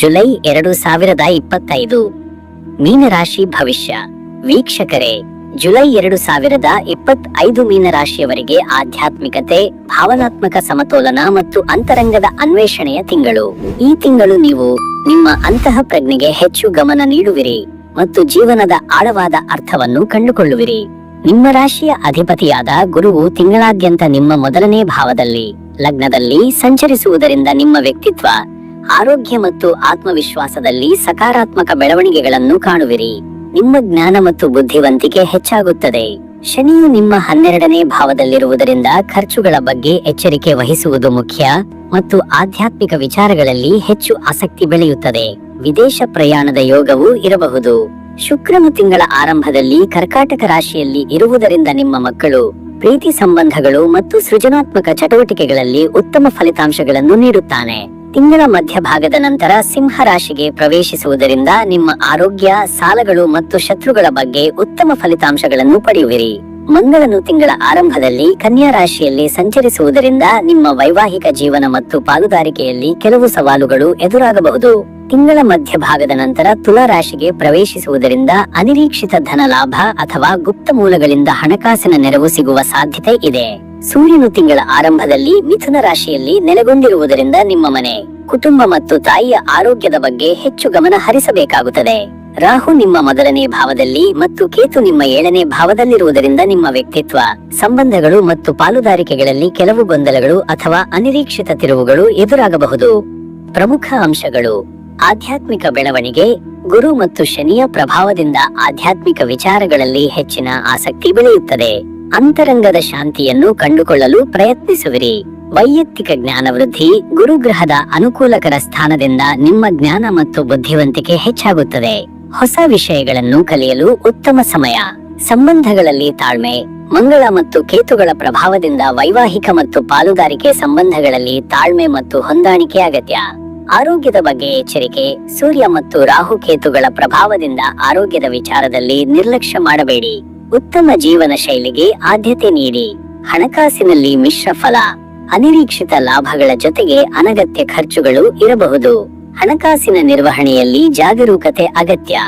July ಎರಡು ಸಾವಿರದ ಇಪ್ಪತ್ತೈದು. ಮೀನರಾಶಿ ಭವಿಷ್ಯ. ವೀಕ್ಷಕರೇ, ಜುಲೈ ಎರಡು ಸಾವಿರದ ಇಪ್ಪತ್ತೈದು ಮೀನರಾಶಿಯವರಿಗೆ ಆಧ್ಯಾತ್ಮಿಕತೆ, ಭಾವನಾತ್ಮಕ ಸಮತೋಲನ ಮತ್ತು ಅಂತರಂಗದ ಅನ್ವೇಷಣೆಯ ತಿಂಗಳು. ಈ ತಿಂಗಳು ನೀವು ನಿಮ್ಮ ಅಂತಹ ಪ್ರಜ್ಞೆಗೆ ಹೆಚ್ಚು ಗಮನ ನೀಡುವಿರಿ ಮತ್ತು ಜೀವನದ ಆಳವಾದ ಅರ್ಥವನ್ನು ಕಂಡುಕೊಳ್ಳುವಿರಿ. ನಿಮ್ಮ ರಾಶಿಯ ಅಧಿಪತಿಯಾದ ಗುರುವು ತಿಂಗಳಾದ್ಯಂತ ನಿಮ್ಮ ಮೊದಲನೇ ಭಾವದಲ್ಲಿ, ಲಗ್ನದಲ್ಲಿ ಸಂಚರಿಸುವುದರಿಂದ ನಿಮ್ಮ ವ್ಯಕ್ತಿತ್ವ ಆರೋಗ್ಯ ಮತ್ತು ಆತ್ಮವಿಶ್ವಾಸದಲ್ಲಿ ಸಕಾರಾತ್ಮಕ ಬೆಳವಣಿಗೆಗಳನ್ನು ಕಾಣುವಿರಿ. ನಿಮ್ಮ ಜ್ಞಾನ ಮತ್ತು ಬುದ್ಧಿವಂತಿಕೆ ಹೆಚ್ಚಾಗುತ್ತದೆ. ಶನಿಯು ನಿಮ್ಮ ಹನ್ನೆರಡನೇ ಭಾವದಲ್ಲಿರುವುದರಿಂದ ಖರ್ಚುಗಳ ಬಗ್ಗೆ ಎಚ್ಚರಿಕೆ ವಹಿಸುವುದು ಮುಖ್ಯ ಮತ್ತು ಆಧ್ಯಾತ್ಮಿಕ ವಿಚಾರಗಳಲ್ಲಿ ಹೆಚ್ಚು ಆಸಕ್ತಿ ಬೆಳೆಯುತ್ತದೆ. ವಿದೇಶ ಪ್ರಯಾಣದ ಯೋಗವೂ ಇರಬಹುದು. ಶುಕ್ರನು ತಿಂಗಳ ಆರಂಭದಲ್ಲಿ ಕರ್ಕಾಟಕ ರಾಶಿಯಲ್ಲಿ ಇರುವುದರಿಂದ ನಿಮ್ಮ ಮಕ್ಕಳು, ಪ್ರೀತಿ ಸಂಬಂಧಗಳು ಮತ್ತು ಸೃಜನಾತ್ಮಕ ಚಟುವಟಿಕೆಗಳಲ್ಲಿ ಉತ್ತಮ ಫಲಿತಾಂಶಗಳನ್ನು ನೀಡುತ್ತಾನೆ. ತಿಂಗಳ ಮಧ್ಯಭಾಗದ ನಂತರ ಸಿಂಹ ರಾಶಿಗೆ ಪ್ರವೇಶಿಸುವುದರಿಂದ ನಿಮ್ಮ ಆರೋಗ್ಯ, ಸಾಲಗಳು ಮತ್ತು ಶತ್ರುಗಳ ಬಗ್ಗೆ ಉತ್ತಮ ಫಲಿತಾಂಶಗಳನ್ನು ಪಡೆಯುವಿರಿ. ಮಂಗಳನು ತಿಂಗಳ ಆರಂಭದಲ್ಲಿ ಕನ್ಯಾ ರಾಶಿಯಲ್ಲಿ ಸಂಚರಿಸುವುದರಿಂದ ನಿಮ್ಮ ವೈವಾಹಿಕ ಜೀವನ ಮತ್ತು ಪಾಲುದಾರಿಕೆಯಲ್ಲಿ ಕೆಲವು ಸವಾಲುಗಳು ಎದುರಾಗಬಹುದು. ತಿಂಗಳ ಮಧ್ಯಭಾಗದ ನಂತರ ತುಲಾ ರಾಶಿಗೆ ಪ್ರವೇಶಿಸುವುದರಿಂದ ಅನಿರೀಕ್ಷಿತ ಧನ ಲಾಭ ಅಥವಾ ಗುಪ್ತ ಮೂಲಗಳಿಂದ ಹಣಕಾಸಿನ ನೆರವು ಸಿಗುವ ಸಾಧ್ಯತೆ ಇದೆ. ಸೂರ್ಯನು ತಿಂಗಳ ಆರಂಭದಲ್ಲಿ ಮಿಥುನ ರಾಶಿಯಲ್ಲಿ ನೆಲೆಗೊಂಡಿರುವುದರಿಂದ ನಿಮ್ಮ ಮನೆ, ಕುಟುಂಬ ಮತ್ತು ತಾಯಿಯ ಆರೋಗ್ಯದ ಬಗ್ಗೆ ಹೆಚ್ಚು ಗಮನ ಹರಿಸಬೇಕಾಗುತ್ತದೆ. ರಾಹು ನಿಮ್ಮ ಮೊದಲನೇ ಭಾವದಲ್ಲಿ ಮತ್ತು ಕೇತು ನಿಮ್ಮ ಏಳನೇ ಭಾವದಲ್ಲಿರುವುದರಿಂದ ನಿಮ್ಮ ವ್ಯಕ್ತಿತ್ವ, ಸಂಬಂಧಗಳು ಮತ್ತು ಪಾಲುದಾರಿಕೆಗಳಲ್ಲಿ ಕೆಲವು ಗೊಂದಲಗಳು ಅಥವಾ ಅನಿರೀಕ್ಷಿತ ತಿರುವುಗಳು ಎದುರಾಗಬಹುದು. ಪ್ರಮುಖ ಅಂಶಗಳು, ಆಧ್ಯಾತ್ಮಿಕ ಬೆಳವಣಿಗೆ, ಗುರು ಮತ್ತು ಶನಿಯ ಪ್ರಭಾವದಿಂದ ಆಧ್ಯಾತ್ಮಿಕ ವಿಚಾರಗಳಲ್ಲಿ ಹೆಚ್ಚಿನ ಆಸಕ್ತಿ ಬೆಳೆಯುತ್ತದೆ. ಅಂತರಂಗದ ಶಾಂತಿಯನ್ನು ಕಂಡುಕೊಳ್ಳಲು ಪ್ರಯತ್ನಿಸುವಿರಿ. ವೈಯಕ್ತಿಕ ಜ್ಞಾನ ವೃದ್ಧಿ ಗುರುಗ್ರಹದ ಅನುಕೂಲಕರ ಸ್ಥಾನದಿಂದ ನಿಮ್ಮ ಜ್ಞಾನ ಮತ್ತು ಬುದ್ಧಿವಂತಿಕೆ ಹೆಚ್ಚಾಗುತ್ತದೆ. ಹೊಸ ವಿಷಯಗಳನ್ನು ಕಲಿಯಲು ಉತ್ತಮ ಸಮಯ. ಸಂಬಂಧಗಳಲ್ಲಿ ತಾಳ್ಮೆ, ಮಂಗಳ ಮತ್ತು ಕೇತುಗಳ ಪ್ರಭಾವದಿಂದ ವೈವಾಹಿಕ ಮತ್ತು ಪಾಲುದಾರಿಕೆ ಸಂಬಂಧಗಳಲ್ಲಿ ತಾಳ್ಮೆ ಮತ್ತು ಹೊಂದಾಣಿಕೆ ಅಗತ್ಯ. ಆರೋಗ್ಯದ ಬಗ್ಗೆ ಎಚ್ಚರಿಕೆ, ಸೂರ್ಯ ಮತ್ತು ರಾಹು ಕೇತುಗಳ ಪ್ರಭಾವದಿಂದ ಆರೋಗ್ಯದ ವಿಚಾರದಲ್ಲಿ ನಿರ್ಲಕ್ಷ್ಯ ಮಾಡಬೇಡಿ. ಉತ್ತಮ ಜೀವನ ಶೈಲಿಗೆ ಆದ್ಯತೆ ನೀಡಿ ಹಣಕಾಸಿನಲ್ಲಿ ಮಿಶ್ರ ಫಲ, ಅನಿರೀಕ್ಷಿತ ಲಾಭಗಳ ಜೊತೆಗೆ ಅನಗತ್ಯ ಖರ್ಚುಗಳು ಇರಬಹುದು. ಹಣಕಾಸಿನ ನಿರ್ವಹಣೆಯಲ್ಲಿ ಜಾಗರೂಕತೆ ಅಗತ್ಯ.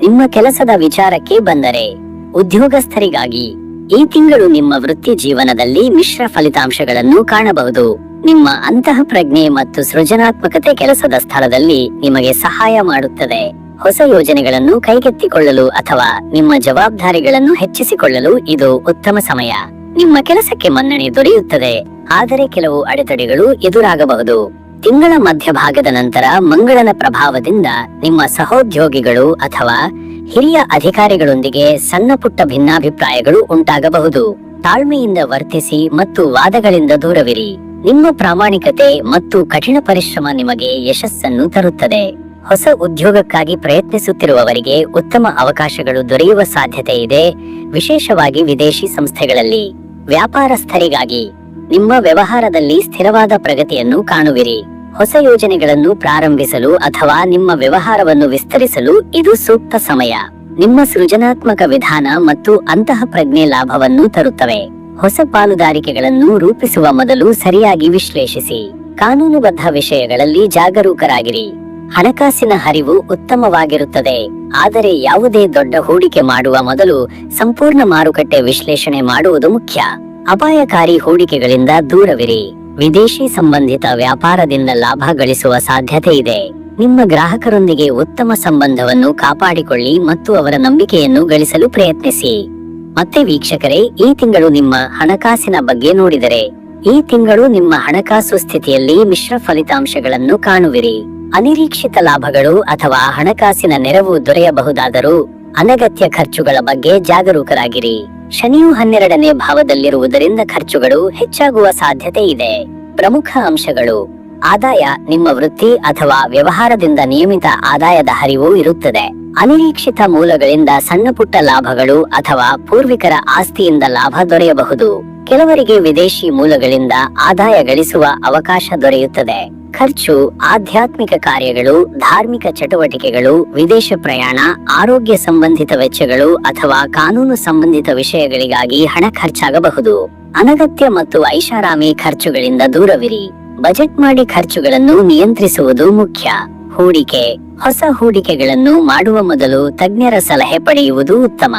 ನಿಮ್ಮ ಕೆಲಸದ ವಿಚಾರಕ್ಕೆ ಬಂದರೆ ಉದ್ಯೋಗಸ್ಥರಿಗಾಗಿ ಈ ತಿಂಗಳು ನಿಮ್ಮ ವೃತ್ತಿ ಜೀವನದಲ್ಲಿ ಮಿಶ್ರ ಫಲಿತಾಂಶಗಳನ್ನು ಕಾಣಬಹುದು. ನಿಮ್ಮ ಅಂತಃಪ್ರಜ್ಞೆ ಮತ್ತು ಸೃಜನಾತ್ಮಕತೆ ಕೆಲಸದ ಸ್ಥಳದಲ್ಲಿ ನಿಮಗೆ ಸಹಾಯ ಮಾಡುತ್ತದೆ. ಹೊಸ ಯೋಜನೆಗಳನ್ನು ಕೈಗೆತ್ತಿಕೊಳ್ಳಲು ಅಥವಾ ನಿಮ್ಮ ಜವಾಬ್ದಾರಿಗಳನ್ನು ಹೆಚ್ಚಿಸಿಕೊಳ್ಳಲು ಇದು ಉತ್ತಮ ಸಮಯ. ನಿಮ್ಮ ಕೆಲಸಕ್ಕೆ ಮನ್ನಣೆ ದೊರೆಯುತ್ತದೆ. ಆದರೆ ಕೆಲವು ಅಡೆತಡೆಗಳು ಎದುರಾಗಬಹುದು. ತಿಂಗಳ ಮಧ್ಯಭಾಗದ ನಂತರ ಮಂಗಳನ ಪ್ರಭಾವದಿಂದ ನಿಮ್ಮ ಸಹೋದ್ಯೋಗಿಗಳು ಅಥವಾ ಹಿರಿಯ ಅಧಿಕಾರಿಗಳೊಂದಿಗೆ ಸಣ್ಣ ಪುಟ್ಟ ಭಿನ್ನಾಭಿಪ್ರಾಯಗಳು ಉಂಟಾಗಬಹುದು. ತಾಳ್ಮೆಯಿಂದ ವರ್ತಿಸಿ ಮತ್ತು ವಾದಗಳಿಂದ ದೂರವಿರಿ. ನಿಮ್ಮ ಪ್ರಾಮಾಣಿಕತೆ ಮತ್ತು ಕಠಿಣ ಪರಿಶ್ರಮ ನಿಮಗೆ ಯಶಸ್ಸನ್ನು ತರುತ್ತದೆ. ಹೊಸ ಉದ್ಯೋಗಕ್ಕಾಗಿ ಪ್ರಯತ್ನಿಸುತ್ತಿರುವವರಿಗೆ ಉತ್ತಮ ಅವಕಾಶಗಳು ದೊರೆಯುವ ಸಾಧ್ಯತೆ ಇದೆ. ವಿಶೇಷವಾಗಿ ವಿದೇಶಿ ಸಂಸ್ಥೆಗಳಲ್ಲಿ. ವ್ಯಾಪಾರಸ್ಥರಿಗಾಗಿ ನಿಮ್ಮ ವ್ಯವಹಾರದಲ್ಲಿ ಸ್ಥಿರವಾದ ಪ್ರಗತಿಯನ್ನು ಕಾಣುವಿರಿ. ಹೊಸ ಯೋಜನೆಗಳನ್ನು ಪ್ರಾರಂಭಿಸಲು ಅಥವಾ ನಿಮ್ಮ ವ್ಯವಹಾರವನ್ನು ವಿಸ್ತರಿಸಲು ಇದು ಸೂಕ್ತ ಸಮಯ. ನಿಮ್ಮ ಸೃಜನಾತ್ಮಕ ವಿಧಾನ ಮತ್ತು ಅಂತಹ ಪ್ರಜ್ಞೆ ಲಾಭವನ್ನು ತರುತ್ತವೆ. ಹೊಸ ಪಾಲುದಾರಿಕೆಗಳನ್ನು ರೂಪಿಸುವ ಮೊದಲು ಸರಿಯಾಗಿ ವಿಶ್ಲೇಷಿಸಿ. ಕಾನೂನುಬದ್ಧ ವಿಷಯಗಳಲ್ಲಿ ಜಾಗರೂಕರಾಗಿರಿ. ಹಣಕಾಸಿನ ಹರಿವು ಉತ್ತಮವಾಗಿರುತ್ತದೆ. ಆದರೆ ಯಾವುದೇ ದೊಡ್ಡ ಹೂಡಿಕೆ ಮಾಡುವ ಮೊದಲು ಸಂಪೂರ್ಣ ಮಾರುಕಟ್ಟೆ ವಿಶ್ಲೇಷಣೆ ಮಾಡುವುದು ಮುಖ್ಯ. ಅಪಾಯಕಾರಿ ಹೂಡಿಕೆಗಳಿಂದ ದೂರವಿರಿ. ವಿದೇಶಿ ಸಂಬಂಧಿತ ವ್ಯಾಪಾರದಿಂದ ಲಾಭ ಗಳಿಸುವ ಸಾಧ್ಯತೆ ಇದೆ. ನಿಮ್ಮ ಗ್ರಾಹಕರೊಂದಿಗೆ ಉತ್ತಮ ಸಂಬಂಧವನ್ನು ಕಾಪಾಡಿಕೊಳ್ಳಿ ಮತ್ತು ಅವರ ನಂಬಿಕೆಯನ್ನು ಗಳಿಸಲು ಪ್ರಯತ್ನಿಸಿ. ಮತ್ತೆ ವೀಕ್ಷಕರೇ, ಈ ತಿಂಗಳು ನಿಮ್ಮ ಹಣಕಾಸಿನ ಬಗ್ಗೆ ನೋಡಿದರೆ. ಈ ತಿಂಗಳು ನಿಮ್ಮ ಹಣಕಾಸು ಸ್ಥಿತಿಯಲ್ಲಿ ಮಿಶ್ರ ಫಲಿತಾಂಶಗಳನ್ನು ಕಾಣುವಿರಿ. ಅನಿರೀಕ್ಷಿತ ಲಾಭಗಳು ಅಥವಾ ಹಣಕಾಸಿನ ನೆರವು ದೊರೆಯಬಹುದಾದರೂ ಅನಗತ್ಯ ಖರ್ಚುಗಳ ಬಗ್ಗೆ ಜಾಗರೂಕರಾಗಿರಿ. ಶನಿಯು ಹನ್ನೆರಡನೇ ಭಾವದಲ್ಲಿರುವುದರಿಂದ ಖರ್ಚುಗಳು ಹೆಚ್ಚಾಗುವ ಸಾಧ್ಯತೆ ಇದೆ. ಪ್ರಮುಖ ಅಂಶಗಳು. ಆದಾಯ ನಿಮ್ಮ ವೃತ್ತಿ ಅಥವಾ ವ್ಯವಹಾರದಿಂದ ನಿಯಮಿತ ಆದಾಯದ ಹರಿವು ಇರುತ್ತದೆ. ಅನಿರೀಕ್ಷಿತ ಮೂಲಗಳಿಂದ ಸಣ್ಣಪುಟ್ಟ ಲಾಭಗಳು ಅಥವಾ ಪೂರ್ವಿಕರ ಆಸ್ತಿಯಿಂದ ಲಾಭ ದೊರೆಯಬಹುದು. ಕೆಲವರಿಗೆ ವಿದೇಶಿ ಮೂಲಗಳಿಂದ ಆದಾಯ ಗಳಿಸುವ ಅವಕಾಶ ದೊರೆಯುತ್ತದೆ. ಖರ್ಚು, ಆಧ್ಯಾತ್ಮಿಕ ಕಾರ್ಯಗಳು, ಧಾರ್ಮಿಕ ಚಟುವಟಿಕೆಗಳು, ವಿದೇಶ ಪ್ರಯಾಣ, ಆರೋಗ್ಯ ಸಂಬಂಧಿತ ವೆಚ್ಚಗಳು ಅಥವಾ ಕಾನೂನು ಸಂಬಂಧಿತ ವಿಷಯಗಳಿಗಾಗಿ ಹಣ ಖರ್ಚಾಗಬಹುದು. ಅನಗತ್ಯ ಮತ್ತು ಐಷಾರಾಮಿ ಖರ್ಚುಗಳಿಂದ ದೂರವಿರಿ. ಬಜೆಟ್ ಮಾಡಿ ಖರ್ಚುಗಳನ್ನು ನಿಯಂತ್ರಿಸುವುದು ಮುಖ್ಯ. ಹೂಡಿಕೆ, ಹೊಸ ಹೂಡಿಕೆಗಳನ್ನು ಮಾಡುವ ಮೊದಲು ತಜ್ಞರ ಸಲಹೆ ಪಡೆಯುವುದು ಉತ್ತಮ.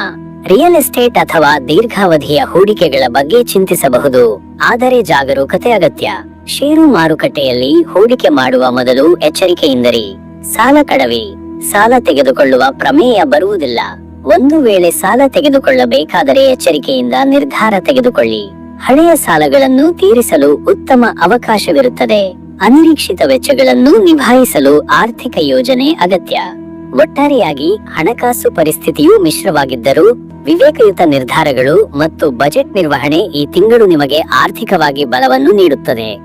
ರಿಯಲ್ ಎಸ್ಟೇಟ್ ಅಥವಾ ದೀರ್ಘಾವಧಿಯ ಹೂಡಿಕೆಗಳ ಬಗ್ಗೆ ಚಿಂತಿಸಬಹುದು. ಆದರೆ ಜಾಗರೂಕತೆ ಅಗತ್ಯ. ಷೇರು ಮಾರುಕಟ್ಟೆಯಲ್ಲಿ ಹೂಡಿಕೆ ಮಾಡುವ ಮೊದಲು ಎಚ್ಚರಿಕೆಯಿಂದರಿ. ಸಾಲ ಕಡವಿ ಸಾಲ ತೆಗೆದುಕೊಳ್ಳುವ ಪ್ರಮೇಯ ಬರುವುದಿಲ್ಲ. ಒಂದು ವೇಳೆ ಸಾಲ ತೆಗೆದುಕೊಳ್ಳಬೇಕಾದರೆ ಎಚ್ಚರಿಕೆಯಿಂದ ನಿರ್ಧಾರ ತೆಗೆದುಕೊಳ್ಳಿ. ಹಳೆಯ ಸಾಲಗಳನ್ನು ತೀರಿಸಲು ಉತ್ತಮ ಅವಕಾಶವಿರುತ್ತದೆ. ಅನಿರೀಕ್ಷಿತ ವೆಚ್ಚಗಳನ್ನು ನಿಭಾಯಿಸಲು ಆರ್ಥಿಕ ಯೋಜನೆ ಅಗತ್ಯ. ಒಟ್ಟಾರೆಯಾಗಿ ಹಣಕಾಸು ಪರಿಸ್ಥಿತಿಯು ಮಿಶ್ರವಾಗಿದ್ದರೂ ವಿವೇಕಯುತ ನಿರ್ಧಾರಗಳು ಮತ್ತು ಬಜೆಟ್ ನಿರ್ವಹಣೆ ಈ ತಿಂಗಳು ನಿಮಗೆ ಆರ್ಥಿಕವಾಗಿ ಬಲವನ್ನು ನೀಡುತ್ತದೆ.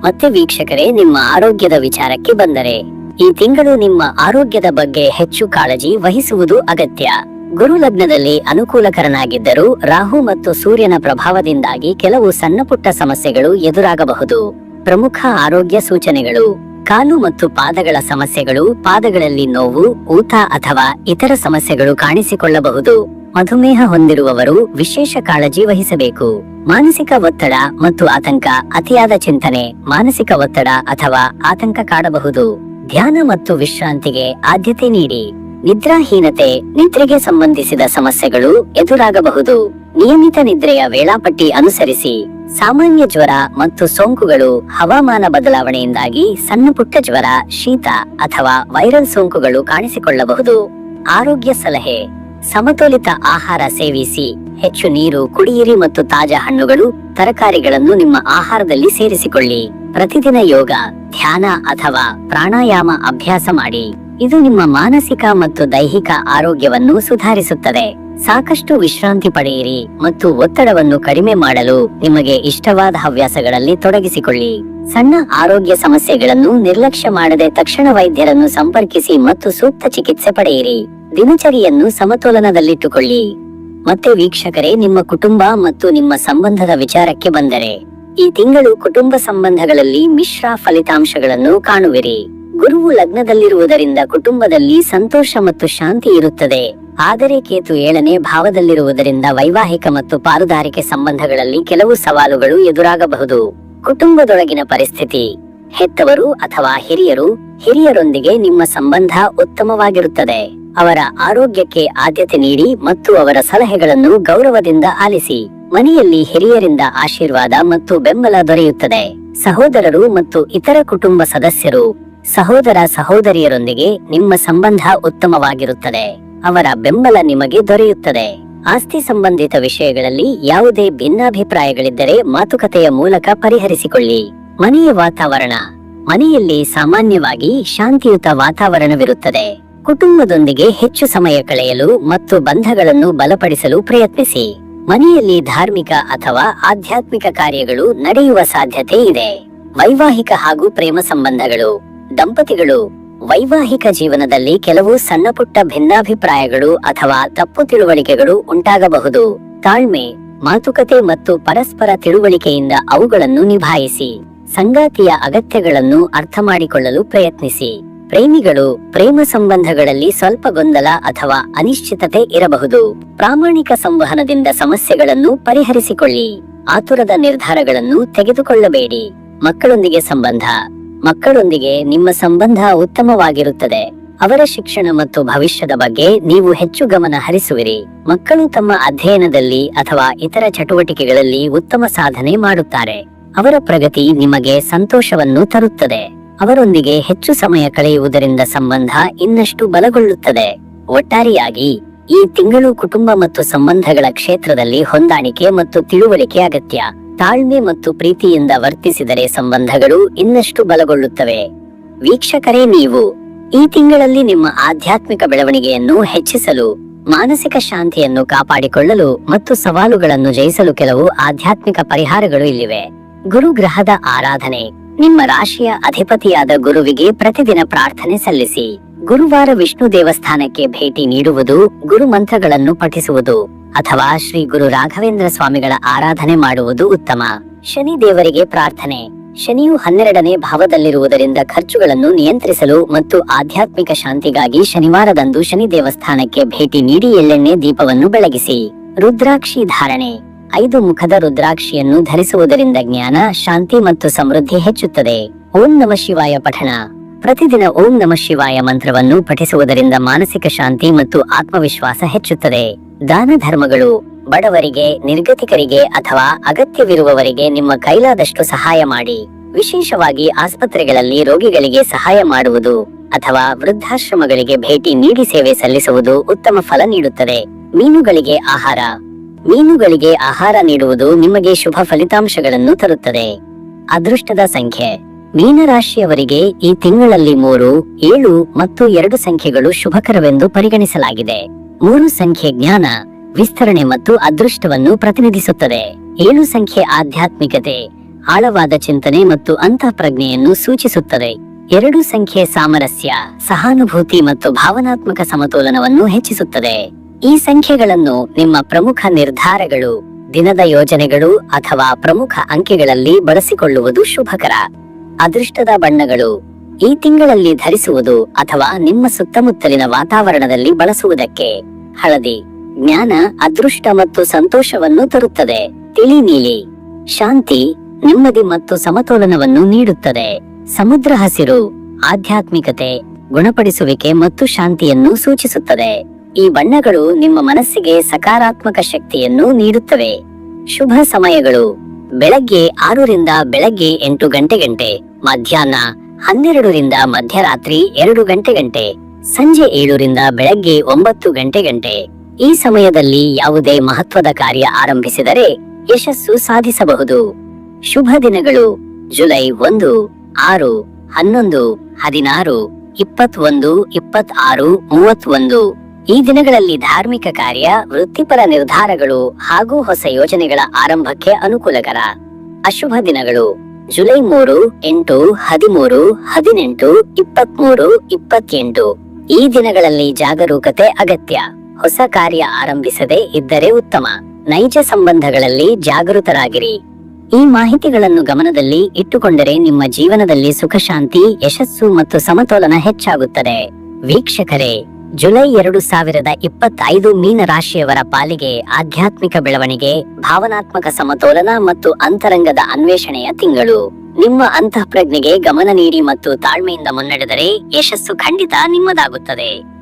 ಮತ್ತೆ ವೀಕ್ಷಕರೇ, ನಿಮ್ಮ ಆರೋಗ್ಯದ ವಿಚಾರಕ್ಕೆ ಬಂದರೆ, ಈ ತಿಂಗಳು ನಿಮ್ಮ ಆರೋಗ್ಯದ ಬಗ್ಗೆ ಹೆಚ್ಚು ಕಾಳಜಿ ವಹಿಸುವುದು ಅಗತ್ಯ. ಗುರು ಲಗ್ನದಲ್ಲಿ ಅನುಕೂಲಕರನಾಗಿದ್ದರೂ ರಾಹು ಮತ್ತು ಸೂರ್ಯನ ಪ್ರಭಾವದಿಂದಾಗಿ ಕೆಲವು ಸಣ್ಣಪುಟ್ಟ ಸಮಸ್ಯೆಗಳು ಎದುರಾಗಬಹುದು. ಪ್ರಮುಖ ಆರೋಗ್ಯ ಸೂಚನೆಗಳು. ಕಾಲು ಮತ್ತು ಪಾದಗಳ ಸಮಸ್ಯೆಗಳು, ಪಾದಗಳಲ್ಲಿ ನೋವು, ಊತ ಅಥವಾ ಇತರ ಸಮಸ್ಯೆಗಳು ಕಾಣಿಸಿಕೊಳ್ಳಬಹುದು. ಮಧುಮೇಹ ಹೊಂದಿರುವವರು ವಿಶೇಷ ಕಾಳಜಿ ವಹಿಸಬೇಕು. ಮಾನಸಿಕ ಒತ್ತಡ ಮತ್ತು ಆತಂಕ ಅತಿಯಾದ ಚಿಂತನೆ, ಮಾನಸಿಕ ಒತ್ತಡ ಅಥವಾ ಆತಂಕ ಕಾಡಬಹುದು. ಧ್ಯಾನ ಮತ್ತು ವಿಶ್ರಾಂತಿಗೆ ಆದ್ಯತೆ ನೀಡಿ. ನಿದ್ರಾಹೀನತೆ, ನಿದ್ರೆಗೆ ಸಂಬಂಧಿಸಿದ ಸಮಸ್ಯೆಗಳು ಎದುರಾಗಬಹುದು. ನಿಯಮಿತ ನಿದ್ರೆಯ ವೇಳಾಪಟ್ಟಿ ಅನುಸರಿಸಿ ಸಾಮಾನ್ಯ ಜ್ವರ ಮತ್ತು ಸೋಂಕುಗಳು ಹವಾಮಾನ ಬದಲಾವಣೆಯಿಂದಾಗಿ ಸಣ್ಣ ಪುಟ್ಟ ಜ್ವರ, ಶೀತ ಅಥವಾ ವೈರಲ್ ಸೋಂಕುಗಳು ಕಾಣಿಸಿಕೊಳ್ಳಬಹುದು. ಆರೋಗ್ಯ ಸಲಹೆ, ಸಮತೋಲಿತ ಆಹಾರ ಸೇವಿಸಿ, ಹೆಚ್ಚು ನೀರು, ಕುಡಿಯಿರಿ ಮತ್ತು ತಾಜಾ ಹಣ್ಣುಗಳು, ತರಕಾರಿಗಳನ್ನು ನಿಮ್ಮ ಆಹಾರದಲ್ಲಿ ಸೇರಿಸಿಕೊಳ್ಳಿ. ಪ್ರತಿದಿನ ಯೋಗ, ಧ್ಯಾನ ಅಥವಾ ಪ್ರಾಣಾಯಾಮ ಅಭ್ಯಾಸ ಮಾಡಿ. ಇದು ನಿಮ್ಮ ಮಾನಸಿಕ ಮತ್ತು ದೈಹಿಕ ಆರೋಗ್ಯವನ್ನು ಸುಧಾರಿಸುತ್ತದೆ. ಸಾಕಷ್ಟು ವಿಶ್ರಾಂತಿ ಪಡೆಯಿರಿ ಮತ್ತು ಒತ್ತಡವನ್ನು ಕಡಿಮೆ ಮಾಡಲು ನಿಮಗೆ ಇಷ್ಟವಾದ ಹವ್ಯಾಸಗಳಲ್ಲಿ ತೊಡಗಿಸಿಕೊಳ್ಳಿ. ಸಣ್ಣ ಆರೋಗ್ಯ ಸಮಸ್ಯೆಗಳನ್ನು ನಿರ್ಲಕ್ಷ್ಯ ಮಾಡದೆ ತಕ್ಷಣ ವೈದ್ಯರನ್ನು ಸಂಪರ್ಕಿಸಿ ಮತ್ತು ಸೂಕ್ತ ಚಿಕಿತ್ಸೆ ಪಡೆಯಿರಿ. ದಿನಚರಿಯನ್ನು ಸಮತೋಲನದಲ್ಲಿಟ್ಟುಕೊಳ್ಳಿ. ಮತ್ತೆ ವೀಕ್ಷಕರೇ, ನಿಮ್ಮ ಕುಟುಂಬ ಮತ್ತು ನಿಮ್ಮ ಸಂಬಂಧದ ವಿಚಾರಕ್ಕೆ ಬಂದರೆ, ಈ ತಿಂಗಳು ಕುಟುಂಬ ಸಂಬಂಧಗಳಲ್ಲಿ ಮಿಶ್ರ ಫಲಿತಾಂಶಗಳನ್ನು ಕಾಣುವಿರಿ. ಗುರುವು ಲಗ್ನದಲ್ಲಿರುವುದರಿಂದ ಕುಟುಂಬದಲ್ಲಿ ಸಂತೋಷ ಮತ್ತು ಶಾಂತಿ ಇರುತ್ತದೆ. ಆದರೆ ಕೇತು ಏಳನೇ ಭಾವದಲ್ಲಿರುವುದರಿಂದ ವೈವಾಹಿಕ ಮತ್ತು ಪಾಲುದಾರಿಕೆ ಸಂಬಂಧಗಳಲ್ಲಿ ಕೆಲವು ಸವಾಲುಗಳು ಎದುರಾಗಬಹುದು. ಕುಟುಂಬದೊಳಗಿನ ಪರಿಸ್ಥಿತಿ. ಹೆತ್ತವರು ಅಥವಾ ಹಿರಿಯರು, ಹಿರಿಯರೊಂದಿಗೆ ನಿಮ್ಮ ಸಂಬಂಧ ಉತ್ತಮವಾಗಿರುತ್ತದೆ. ಅವರ ಆರೋಗ್ಯಕ್ಕೆ ಆದ್ಯತೆ ನೀಡಿ ಮತ್ತು ಅವರ ಸಲಹೆಗಳನ್ನು ಗೌರವದಿಂದ ಆಲಿಸಿ. ಮನೆಯಲ್ಲಿ ಹಿರಿಯರಿಂದ ಆಶೀರ್ವಾದ ಮತ್ತು ಬೆಂಬಲ ದೊರೆಯುತ್ತದೆ. ಸಹೋದರರು ಮತ್ತು ಇತರ ಕುಟುಂಬ ಸದಸ್ಯರು. ಸಹೋದರ ಸಹೋದರಿಯರೊಂದಿಗೆ ನಿಮ್ಮ ಸಂಬಂಧ ಉತ್ತಮವಾಗಿರುತ್ತದೆ. ಅವರ ಬೆಂಬಲ ನಿಮಗೆ ದೊರೆಯುತ್ತದೆ. ಆಸ್ತಿ ಸಂಬಂಧಿತ ವಿಷಯಗಳಲ್ಲಿ ಯಾವುದೇ ಭಿನ್ನಾಭಿಪ್ರಾಯಗಳಿದ್ದರೆ ಮಾತುಕತೆಯ ಮೂಲಕ ಪರಿಹರಿಸಿಕೊಳ್ಳಿ. ಮನೆಯ ವಾತಾವರಣ. ಮನೆಯಲ್ಲಿ ಸಾಮಾನ್ಯವಾಗಿ ಶಾಂತಿಯುತ ವಾತಾವರಣವಿರುತ್ತದೆ. ಕುಟುಂಬದೊಂದಿಗೆ ಹೆಚ್ಚು ಸಮಯ ಕಳೆಯಲು ಮತ್ತು ಬಂಧಗಳನ್ನು ಬಲಪಡಿಸಲು ಪ್ರಯತ್ನಿಸಿ. ಮನೆಯಲ್ಲಿ ಧಾರ್ಮಿಕ ಅಥವಾ ಆಧ್ಯಾತ್ಮಿಕ ಕಾರ್ಯಗಳು ನಡೆಯುವ ಸಾಧ್ಯತೆ ಇದೆ. ವೈವಾಹಿಕ ಹಾಗೂ ಪ್ರೇಮ ಸಂಬಂಧಗಳು. ದಂಪತಿಗಳು. ವೈವಾಹಿಕ ಜೀವನದಲ್ಲಿ ಕೆಲವು ಸಣ್ಣ ಪುಟ್ಟ ಭಿನ್ನಾಭಿಪ್ರಾಯಗಳು ಅಥವಾ ತಪ್ಪು ತಿಳುವಳಿಕೆಗಳು ಉಂಟಾಗಬಹುದು. ತಾಳ್ಮೆ, ಮಾತುಕತೆ ಮತ್ತು ಪರಸ್ಪರ ತಿಳುವಳಿಕೆಯಿಂದ ಅವುಗಳನ್ನು ನಿಭಾಯಿಸಿ, ಸಂಗಾತಿಯ ಅಗತ್ಯಗಳನ್ನು ಅರ್ಥ ಮಾಡಿಕೊಳ್ಳಲು ಪ್ರಯತ್ನಿಸಿ. ಪ್ರೇಮಿಗಳು, ಪ್ರೇಮ ಸಂಬಂಧಗಳಲ್ಲಿ ಸ್ವಲ್ಪ ಗೊಂದಲ ಅಥವಾ ಅನಿಶ್ಚಿತತೆ ಇರಬಹುದು. ಪ್ರಾಮಾಣಿಕ ಸಂವಹನದಿಂದ ಸಮಸ್ಯೆಗಳನ್ನು ಪರಿಹರಿಸಿಕೊಳ್ಳಿ. ಆತುರದ ನಿರ್ಧಾರಗಳನ್ನು ತೆಗೆದುಕೊಳ್ಳಬೇಡಿ. ಮಕ್ಕಳೊಂದಿಗೆ ಸಂಬಂಧ ಮಕ್ಕಳೊಂದಿಗೆ ನಿಮ್ಮ ಸಂಬಂಧ ಉತ್ತಮವಾಗಿರುತ್ತದೆ. ಅವರ ಶಿಕ್ಷಣ ಮತ್ತು ಭವಿಷ್ಯದ ಬಗ್ಗೆ ನೀವು ಹೆಚ್ಚು ಗಮನ ಹರಿಸುವಿರಿ. ಮಕ್ಕಳು ತಮ್ಮ ಅಧ್ಯಯನದಲ್ಲಿ ಅಥವಾ ಇತರ ಚಟುವಟಿಕೆಗಳಲ್ಲಿ ಉತ್ತಮ ಸಾಧನೆ ಮಾಡುತ್ತಾರೆ. ಅವರ ಪ್ರಗತಿ ನಿಮಗೆ ಸಂತೋಷವನ್ನು ತರುತ್ತದೆ. ಅವರೊಂದಿಗೆ ಹೆಚ್ಚು ಸಮಯ ಕಳೆಯುವುದರಿಂದ ಸಂಬಂಧ ಇನ್ನಷ್ಟು ಬಲಗೊಳ್ಳುತ್ತದೆ. ಒಟ್ಟಾರೆಯಾಗಿ, ಈ ತಿಂಗಳು ಕುಟುಂಬ ಮತ್ತು ಸಂಬಂಧಗಳ ಕ್ಷೇತ್ರದಲ್ಲಿ ಹೊಂದಾಣಿಕೆ ಮತ್ತು ತಿಳುವಳಿಕೆ ಅಗತ್ಯ. ತಾಳ್ಮೆ ಮತ್ತು ಪ್ರೀತಿಯಿಂದ ವರ್ತಿಸಿದರೆ ಸಂಬಂಧಗಳು ಇನ್ನಷ್ಟು ಬಲಗೊಳ್ಳುತ್ತವೆ. ವೀಕ್ಷಕರೇ, ನೀವು ಈ ತಿಂಗಳಲ್ಲಿ ನಿಮ್ಮ ಆಧ್ಯಾತ್ಮಿಕ ಬೆಳವಣಿಗೆಯನ್ನು ಹೆಚ್ಚಿಸಲು, ಮಾನಸಿಕ ಶಾಂತಿಯನ್ನು ಕಾಪಾಡಿಕೊಳ್ಳಲು ಮತ್ತು ಸವಾಲುಗಳನ್ನು ಜಯಿಸಲು ಕೆಲವು ಆಧ್ಯಾತ್ಮಿಕ ಪರಿಹಾರಗಳು ಇಲ್ಲಿವೆ. ಗುರು ಗ್ರಹದ ಆರಾಧನೆ. ನಿಮ್ಮ ರಾಶಿಯ ಅಧಿಪತಿಯಾದ ಗುರುವಿಗೆ ಪ್ರತಿದಿನ ಪ್ರಾರ್ಥನೆ ಸಲ್ಲಿಸಿ. ಗುರುವಾರ ವಿಷ್ಣು ದೇವಸ್ಥಾನಕ್ಕೆ ಭೇಟಿ ನೀಡುವುದು ಗುರು ಮಂತ್ರಗಳನ್ನು ಪಠಿಸುವುದು. ಅಥವಾ ಶ್ರೀ ಗುರು ರಾಘವೇಂದ್ರ ಸ್ವಾಮಿಗಳ ಆರಾಧನೆ ಮಾಡುವುದು ಉತ್ತಮ. ಶನಿ ದೇವರಿಗೆ ಪ್ರಾರ್ಥನೆ. ಶನಿಯು ಹನ್ನೆರಡನೇ ಭಾವದಲ್ಲಿರುವುದರಿಂದ ಖರ್ಚುಗಳನ್ನು ನಿಯಂತ್ರಿಸಲು ಮತ್ತು ಆಧ್ಯಾತ್ಮಿಕ ಶಾಂತಿಗಾಗಿ ಶನಿವಾರದಂದು ಶನಿ ದೇವಸ್ಥಾನಕ್ಕೆ ಭೇಟಿ ನೀಡಿ ಎಳ್ಳೆಣ್ಣೆ ದೀಪವನ್ನು ಬೆಳಗಿಸಿ. ರುದ್ರಾಕ್ಷಿ ಧಾರಣೆ. ಐದು ಮುಖದ ರುದ್ರಾಕ್ಷಿಯನ್ನು ಧರಿಸುವುದರಿಂದ ಜ್ಞಾನ, ಶಾಂತಿ ಮತ್ತು ಸಮೃದ್ಧಿ ಹೆಚ್ಚುತ್ತದೆ. ಓಂ ನಮ ಶಿವಾಯ ಪಠಣ. ಪ್ರತಿದಿನ ಓಂ ನಮ ಶಿವಾಯ ಮಂತ್ರವನ್ನು ಪಠಿಸುವುದರಿಂದ ಮಾನಸಿಕ ಶಾಂತಿ ಮತ್ತು ಆತ್ಮವಿಶ್ವಾಸ ಹೆಚ್ಚುತ್ತದೆ. ದಾನ ಧರ್ಮಗಳು ಬಡವರಿಗೆ, ನಿರ್ಗತಿಕರಿಗೆ ಅಥವಾ ಅಗತ್ಯವಿರುವವರಿಗೆ ನಿಮ್ಮ ಕೈಲಾದಷ್ಟು ಸಹಾಯ ಮಾಡಿ. ವಿಶೇಷವಾಗಿ ಆಸ್ಪತ್ರೆಗಳಲ್ಲಿ ರೋಗಿಗಳಿಗೆ ಸಹಾಯ ಮಾಡುವುದು ಅಥವಾ ವೃದ್ಧಾಶ್ರಮಗಳಿಗೆ ಭೇಟಿ ನೀಡಿ ಸೇವೆ ಸಲ್ಲಿಸುವುದು ಉತ್ತಮ ಫಲ ನೀಡುತ್ತದೆ. ಮೀನುಗಳಿಗೆ ಆಹಾರ. ಮೀನುಗಳಿಗೆ ಆಹಾರ ನೀಡುವುದು ನಿಮಗೆ ಶುಭ ಫಲಿತಾಂಶಗಳನ್ನು ತರುತ್ತದೆ. ಅದೃಷ್ಟದ ಸಂಖ್ಯೆ. ಮೀನರಾಶಿಯವರಿಗೆ ಈ ತಿಂಗಳಲ್ಲಿ ಮೂರು, ಏಳು ಮತ್ತು ಎರಡು ಸಂಖ್ಯೆಗಳು ಶುಭಕರವೆಂದು ಪರಿಗಣಿಸಲಾಗಿದೆ. ಮೂರು ಸಂಖ್ಯೆ ಜ್ಞಾನ, ವಿಸ್ತರಣೆ ಮತ್ತು ಅದೃಷ್ಟವನ್ನು ಪ್ರತಿನಿಧಿಸುತ್ತದೆ. ಏಳು ಸಂಖ್ಯೆ ಆಧ್ಯಾತ್ಮಿಕತೆ, ಆಳವಾದ ಚಿಂತನೆ ಮತ್ತು ಅಂತಃಪ್ರಜ್ಞೆಯನ್ನು ಸೂಚಿಸುತ್ತದೆ. ಎರಡು ಸಂಖ್ಯೆ ಸಾಮರಸ್ಯ, ಸಹಾನುಭೂತಿ ಮತ್ತು ಭಾವನಾತ್ಮಕ ಸಮತೋಲನವನ್ನು ಹೆಚ್ಚಿಸುತ್ತದೆ. ಈ ಸಂಖ್ಯೆಗಳನ್ನು ನಿಮ್ಮ ಪ್ರಮುಖ ನಿರ್ಧಾರಗಳು, ದಿನದ ಯೋಜನೆಗಳು ಅಥವಾ ಪ್ರಮುಖ ಅಂಕೆಗಳಲ್ಲಿ ಬಳಸಿಕೊಳ್ಳುವುದು ಶುಭಕರ. ಅದೃಷ್ಟದ ಬಣ್ಣಗಳು ಈ ತಿಂಗಳಲ್ಲಿ ಧರಿಸುವುದು ಅಥವಾ ನಿಮ್ಮ ಸುತ್ತಮುತ್ತಲಿನ ವಾತಾವರಣದಲ್ಲಿ ಬಳಸುವುದಕ್ಕೆ. ಹಳದಿ, ಜ್ಞಾನ, ಅದೃಷ್ಟ ಮತ್ತು ಸಂತೋಷವನ್ನು ತರುತ್ತದೆ. ತಿಳಿ ನೀಲಿ, ಶಾಂತಿ ನೆಮ್ಮದಿ ಮತ್ತು ಸಮತೋಲನವನ್ನು ನೀಡುತ್ತದೆ. ಸಮುದ್ರ ಹಸಿರು, ಆಧ್ಯಾತ್ಮಿಕತೆ, ಗುಣಪಡಿಸುವಿಕೆ ಮತ್ತು ಶಾಂತಿಯನ್ನು ಸೂಚಿಸುತ್ತದೆ. ಈ ಬಣ್ಣಗಳು ನಿಮ್ಮ ಮನಸ್ಸಿಗೆ ಸಕಾರಾತ್ಮಕ ಶಕ್ತಿಯನ್ನು ನೀಡುತ್ತವೆ. ಶುಭ ಸಮಯಗಳು. ಬೆಳಗ್ಗೆ ಆರರಿಂದ ಬೆಳಗ್ಗೆ ಎಂಟು ಗಂಟೆ ಗಂಟೆ, ಮಧ್ಯಾಹ್ನ ಹನ್ನೆರಡರಿಂದ ಮಧ್ಯರಾತ್ರಿ ಎರಡು ಗಂಟೆ ಗಂಟೆ, ಸಂಜೆ ಏಳರಿಂದ ಬೆಳಗ್ಗೆ ಒಂಬತ್ತು ಗಂಟೆ ಗಂಟೆ. ಈ ಸಮಯದಲ್ಲಿ ಯಾವುದೇ ಮಹತ್ವದ ಕಾರ್ಯ ಆರಂಭಿಸಿದರೆ ಯಶಸ್ಸು ಸಾಧಿಸಬಹುದು. ಶುಭ ದಿನಗಳು. ಜುಲೈ ಒಂದು, ಆರು, ಹನ್ನೊಂದು, ಹದಿನಾರು, ಇಪ್ಪತ್ತೊಂದು, ಇಪ್ಪತ್ತಾರು, ಮೂವತ್ತೊಂದು. ಈ ದಿನಗಳಲ್ಲಿ ಧಾರ್ಮಿಕ ಕಾರ್ಯ, ವೃತ್ತಿಪರ ನಿರ್ಧಾರಗಳು ಹಾಗೂ ಹೊಸ ಯೋಜನೆಗಳ ಆರಂಭಕ್ಕೆ ಅನುಕೂಲಕರ. ಅಶುಭ ದಿನಗಳು. ಜುಲೈ ಮೂರು, ಎಂಟು, ಹದಿಮೂರು, ಹದಿನೆಂಟು, ಇಪ್ಪತ್ಮೂರು, ಇಪ್ಪತ್ತೆಂಟು. ಈ ದಿನಗಳಲ್ಲಿ ಜಾಗರೂಕತೆ ಅಗತ್ಯ. ಹೊಸ ಕಾರ್ಯ ಆರಂಭಿಸದೆ ಇದ್ದರೆ ಉತ್ತಮ. ನೈಜ ಸಂಬಂಧಗಳಲ್ಲಿ ಜಾಗೃತರಾಗಿರಿ. ಈ ಮಾಹಿತಿಗಳನ್ನು ಗಮನದಲ್ಲಿ ಇಟ್ಟುಕೊಂಡರೆ ನಿಮ್ಮ ಜೀವನದಲ್ಲಿ ಸುಖಶಾಂತಿ, ಯಶಸ್ಸು ಮತ್ತು ಸಮತೋಲನ ಹೆಚ್ಚಾಗುತ್ತದೆ. ವೀಕ್ಷಕರೇ ಜುಲೈ ಎರಡು ಸಾವಿರದ ಇಪ್ಪತ್ತೈದು ಮೀನ ರಾಶಿಯವರ ಪಾಲಿಗೆ ಆಧ್ಯಾತ್ಮಿಕ ಬೆಳವಣಿಗೆ, ಭಾವನಾತ್ಮಕ ಸಮತೋಲನ ಮತ್ತು ಅಂತರಂಗದ ಅನ್ವೇಷಣೆಯ ತಿಂಗಳು. ನಿಮ್ಮ ಅಂತಃಪ್ರಜ್ಞೆಗೆ ಗಮನ ನೀಡಿ ಮತ್ತು ತಾಳ್ಮೆಯಿಂದ ಮುನ್ನಡೆದರೆ ಯಶಸ್ಸು ಖಂಡಿತ ನಿಮ್ಮದಾಗುತ್ತದೆ.